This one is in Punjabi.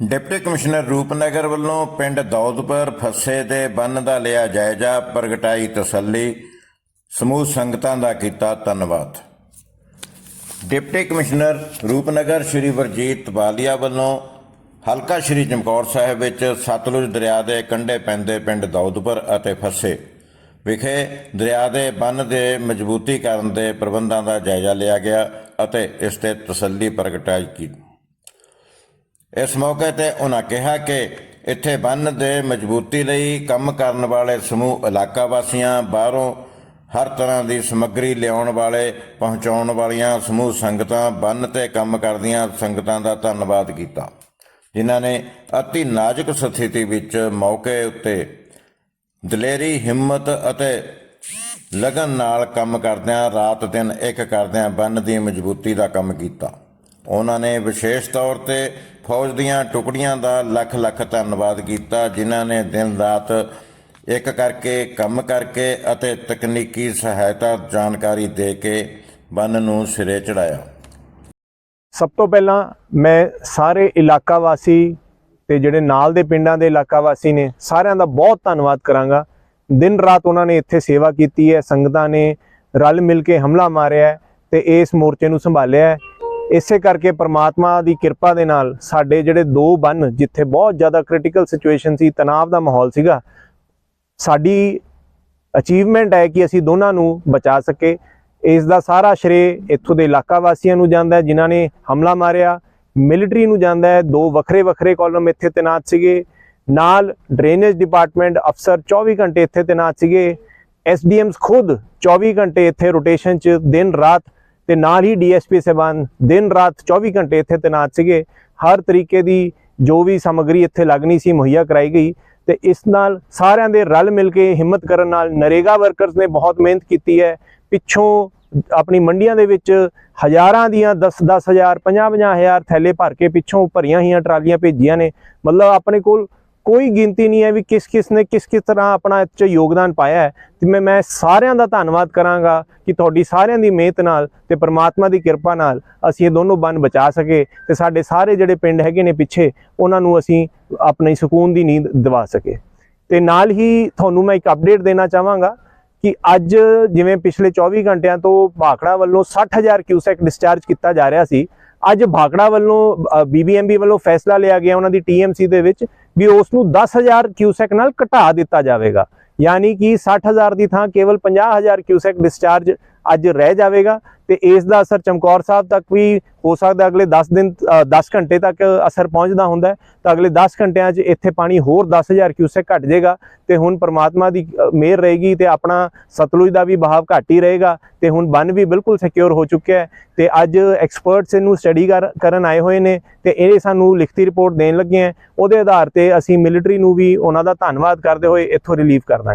ਡਿਪਟੀ ਕਮਿਸ਼ਨਰ ਰੂਪਨਗਰ ਵੱਲੋਂ ਪਿੰਡ ਦੌਦਪੁਰ ਫੱਸੇ ਦੇ ਬੰਨ ਦਾ ਲਿਆ ਜਾਇਜ਼ਾ ਪ੍ਰਗਟਾਈ ਤਸੱਲੀ। ਸਮੂਹ ਸੰਗਤਾਂ ਦਾ ਕੀਤਾ ਧੰਨਵਾਦ। ਡਿਪਟੀ ਕਮਿਸ਼ਨਰ ਰੂਪਨਗਰ ਸ਼੍ਰੀ ਵਰਜੀਤ ਵਾਲੀਆ ਵੱਲੋਂ ਹਲਕਾ ਸ਼੍ਰੀ ਚਮਕੌਰ ਸਾਹਿਬ ਵਿੱਚ ਸਤਲੁਜ ਦਰਿਆ ਦੇ ਕੰਢੇ ਪੈਂਦੇ ਪਿੰਡ ਦੌਦਪੁਰ ਅਤੇ ਫੱਸੇ ਵਿਖੇ ਦਰਿਆ ਦੇ ਬੰਨ ਦੇ ਮਜ਼ਬੂਤੀਕਰਨ ਦੇ ਪ੍ਰਬੰਧਾਂ ਦਾ ਜਾਇਜ਼ਾ ਲਿਆ ਗਿਆ ਅਤੇ ਇਸ ਤੇ ਤਸੱਲੀ ਪ੍ਰਗਟਾਈ ਕੀਤੀ। ਇਸ ਮੌਕੇ ਤੇ ਉਹਨਾਂ ਕਿਹਾ ਕਿ ਇੱਥੇ ਬੰਨ ਦੇ ਮਜ਼ਬੂਤੀ ਲਈ ਕੰਮ ਕਰਨ ਵਾਲੇ ਸਮੂਹ ਇਲਾਕਾ ਵਾਸੀਆਂ ਬਾਹਰੋਂ ਹਰ ਤਰ੍ਹਾਂ ਦੀ ਸਮੱਗਰੀ ਲਿਆਉਣ ਵਾਲੇ, ਪਹੁੰਚਾਉਣ ਵਾਲੀਆਂ ਸਮੂਹ ਸੰਗਤਾਂ ਬੰਨ ਤੇ ਕੰਮ ਕਰਦੀਆਂ ਸੰਗਤਾਂ ਦਾ ਧੰਨਵਾਦ ਕੀਤਾ। ਜਿਨ੍ਹਾਂ ਨੇ ਅਤੀ ਨਾਜ਼ੁਕ ਸਥਿਤੀ ਵਿੱਚ ਮੌਕੇ ਉੱਤੇ ਦਲੇਰੀ, ਹਿੰਮਤ ਅਤੇ ਲਗਨ ਨਾਲ ਕੰਮ ਕਰਦਿਆਂ ਰਾਤ ਦਿਨ ਇੱਕ ਕਰਦਿਆਂ ਬੰਨ ਦੀ ਮਜ਼ਬੂਤੀ ਦਾ ਕੰਮ ਕੀਤਾ। ਉਹਨਾਂ ਨੇ ਵਿਸ਼ੇਸ਼ ਤੌਰ ਤੇ ਫੌਜ ਦੀਆਂ ਟੁਕੜੀਆਂ ਦਾ ਲੱਖ ਲੱਖ ਧੰਨਵਾਦ ਕੀਤਾ, ਜਿਨ੍ਹਾਂ ਨੇ ਦਿਨ ਰਾਤ ਇੱਕ ਕਰਕੇ, ਕੰਮ ਕਰਕੇ ਅਤੇ ਤਕਨੀਕੀ ਸਹਾਇਤਾ ਜਾਣਕਾਰੀ ਦੇ ਕੇ ਬੰਨ ਨੂੰ ਸਿਰੇ ਚੜਾਇਆ ਸਭ ਤੋਂ ਪਹਿਲਾਂ ਮੈਂ ਸਾਰੇ ਇਲਾਕਾ ਵਾਸੀ ਤੇ ਜਿਹੜੇ ਨਾਲ ਦੇ ਪਿੰਡਾਂ ਦੇ ਇਲਾਕਾ ਵਾਸੀ ਨੇ, ਸਾਰਿਆਂ ਦਾ ਬਹੁਤ ਧੰਨਵਾਦ ਕਰਾਂਗਾ। ਦਿਨ ਰਾਤ ਉਹਨਾਂ ਨੇ ਇੱਥੇ ਸੇਵਾ ਕੀਤੀ ਹੈ, ਸੰਗਤਾਂ ਨੇ ਰਲ ਮਿਲ ਕੇ ਹਮਲਾ ਮਾਰਿਆ ਤੇ ਇਸ ਮੋਰਚੇ ਨੂੰ ਸੰਭਾਲਿਆ ਹੈ। ਇਸੇ ਕਰਕੇ ਪ੍ਰਮਾਤਮਾ ਦੀ ਕਿਰਪਾ ਦੇ ਨਾਲ ਸਾਡੇ ਜਿਹੜੇ ਦੋ ਬੰਨ ਜਿੱਥੇ ਬਹੁਤ ਜ਼ਿਆਦਾ ਕ੍ਰਿਟੀਕਲ ਸਿਚੁਏਸ਼ਨ ਸੀ, ਤਣਾਅ ਦਾ ਮਾਹੌਲ ਸੀਗਾ, ਸਾਡੀ ਅਚੀਵਮੈਂਟ ਹੈ ਕਿ ਅਸੀਂ ਦੋਨਾਂ ਨੂੰ ਬਚਾ ਸਕੇ। ਇਸ ਦਾ ਸਾਰਾ ਸ਼੍ਰੇ ਇੱਥੋਂ ਦੇ ਇਲਾਕਾ ਵਾਸੀਆਂ ਨੂੰ ਜਾਂਦਾ ਹੈ, ਜਿਨ੍ਹਾਂ ਨੇ ਹਮਲਾ ਮਾਰਿਆ ਮਿਲਟਰੀ ਨੂੰ ਜਾਂਦਾ ਹੈ। ਦੋ ਵੱਖਰੇ ਵੱਖਰੇ ਕਾਲਮ ਇੱਥੇ ਤੈਨਾਤ ਸੀਗੇ। ਨਾਲ ਡਰੇਨੇਜ ਡਿਪਾਰਟਮੈਂਟ ਅਫਸਰ 24 ਘੰਟੇ ਇੱਥੇ ਤੈਨਾਤ ਸੀਗੇ। ਐਸਡੀਐਮਸ ਖੁਦ 24 ਘੰਟੇ ਇੱਥੇ ਰੋਟੇਸ਼ਨ 'ਚ ਦਿਨ ਰਾਤ ਤੇ ਨਾਲ ਹੀ ਡੀਐਸਪੀ ਸਹਿਬਾਨ ਦਿਨ ਰਾਤ 24 ਘੰਟੇ ਇੱਥੇ ਤੈਨਾਤ ਸੀਗੇ। ਹਰ ਤਰੀਕੇ ਦੀ ਜੋ ਵੀ ਸਮੱਗਰੀ ਇੱਥੇ ਲੱਗਣੀ ਸੀ, ਮੁਹੱਈਆ ਕਰਾਈ ਗਈ ਤੇ ਇਸ ਨਾਲ ਸਾਰਿਆਂ ਦੇ ਰਲ ਮਿਲ ਕੇ ਹਿੰਮਤ ਕਰਨ ਨਾਲ ਨਰੇਗਾ ਵਰਕਰਸ ਨੇ ਬਹੁਤ ਮਿਹਨਤ ਕੀਤੀ ਹੈ। ਪਿੱਛੋਂ ਆਪਣੀ ਮੰਡੀਆਂ ਦੇ ਵਿੱਚ ਹਜ਼ਾਰਾਂ ਦੀਆਂ 10 10 ਹਜ਼ਾਰ 50 50 ਹਜ਼ਾਰ ਥੈਲੇ ਭਰ ਕੇ ਪਿੱਛੋਂ ਭਰੀਆਂ ਹੋਈਆਂ ਟਰਾਲੀਆਂ ਭੇਜੀਆਂ ਨੇ। ਮਤਲਬ ਆਪਣੇ ਕੋਲ ਕੋਈ ਗਿਣਤੀ ਨਹੀਂ ਹੈ ਵੀ ਕਿਸ ਕਿਸ ਨੇ ਕਿਸ ਕਿਸ ਤਰ੍ਹਾਂ ਆਪਣਾ ਇਹ 'ਚ ਯੋਗਦਾਨ ਪਾਇਆ ਹੈ। ਤੇ ਮੈਂ ਮੈਂ ਸਾਰਿਆਂ ਦਾ ਧੰਨਵਾਦ ਕਰਾਂਗਾ ਕਿ ਤੁਹਾਡੀ ਸਾਰਿਆਂ ਦੀ ਮਿਹਨਤ ਨਾਲ ਤੇ ਪ੍ਰਮਾਤਮਾ ਦੀ ਕਿਰਪਾ ਨਾਲ ਅਸੀਂ ਇਹ ਦੋਨੋਂ ਬੰਨ ਬਚਾ ਸਕੇ ਤੇ ਸਾਡੇ ਸਾਰੇ ਜਿਹੜੇ ਪਿੰਡ ਹੈਗੇ ਨੇ ਪਿੱਛੇ, ਉਹਨਾਂ ਨੂੰ ਅਸੀਂ ਆਪਣੀ ਸਕੂਨ ਦੀ ਨੀਂਦ ਦਿਵਾ ਸਕੇ। ਤੇ ਨਾਲ ਹੀ ਤੁਹਾਨੂੰ ਮੈਂ ਇੱਕ ਅਪਡੇਟ ਦੇਣਾ ਚਾਹਾਂਗਾ ਕਿ ਅੱਜ ਜਿਵੇਂ ਪਿਛਲੇ 24 ਘੰਟਿਆਂ ਤੋਂ ਭਾਖੜਾ ਵੱਲੋਂ 60000 ਕਿਊਸੈਕ ਡਿਸਚਾਰਜ ਕੀਤਾ ਜਾ ਰਿਹਾ ਸੀ ਅੱਜ ਭਾਖੜਾ ਵੱਲੋਂ ਬੀਬੀਐਮਬੀ ਵੱਲੋਂ ਫੈਸਲਾ ਲਿਆ ਗਿਆ ਉਹਨਾਂ ਦੀ ਟੀਐਮਸੀ ਦੇ ਵਿੱਚ ਵੀ ਉਸ ਨੂੰ 10000 ਕਿਊਸੈਕ ਨਾਲ ਘਟਾ ਦਿੱਤਾ ਜਾਵੇਗਾ। ਯਾਨੀ ਕਿ 60000 ਦੀ ਥਾਂ ਕੇਵਲ 50000 ਕਿਊਸੈਕ ਡਿਸਚਾਰਜ ਅੱਜ ਰਹਿ ਜਾਵੇਗਾ ਤੇ ਇਸ ਦਾ ਅਸਰ ਚਮਕੌਰ ਸਾਹਿਬ ਤੱਕ ਵੀ ਹੋ ਸਕਦਾ ਅਗਲੇ 10 ਦਿਨ ਅ, 10 ਘੰਟੇ ਤੱਕ ਅਸਰ ਪਹੁੰਚਦਾ ਹੁੰਦਾ ਤਾਂ ਅਗਲੇ 10 ਘੰਟਿਆਂ 'ਚ ਇੱਥੇ ਪਾਣੀ ਹੋਰ 10000 ਕਿਊਸੈਕ ਘਟ ਜਾਏਗਾ ਤੇ ਹੁਣ ਪ੍ਰਮਾਤਮਾ ਦੀ ਮਿਹਰ ਰਹੇਗੀ ਤੇ ਆਪਣਾ ਸਤਲੁਜ ਦਾ ਵੀ ਬਹਾਵ ਘੱਟ ਹੀ ਰਹੇਗਾ ਤੇ ਹੁਣ ਬੰਨ ਵੀ ਬਿਲਕੁਲ ਸਿਕਿਉਰ ਹੋ ਚੁੱਕਿਆ ਹੈ। ਤੇ ਅੱਜ ਐਕਸਪਰਟਸ ਇਹਨੂੰ ਸਟੱਡੀ ਕਰਨ ਆਏ ਹੋਏ ਨੇ ਤੇ ਇਹ ਸਾਨੂੰ ਲਿਖਤੀ ਰਿਪੋਰਟ ਦੇਣ ਲੱਗੇ ਆ ਉਹਦੇ ਆਧਾਰ ਤੇ ਅਸੀਂ ਮਿਲਟਰੀ ਨੂੰ ਵੀ ਉਹਨਾਂ ਦਾ ਧੰਨਵਾਦ ਕਰਦੇ ਹੋਏ ਇੱਥੋਂ ਰਿਲੀਫ ਕਰ ਦਾਂਗੇ।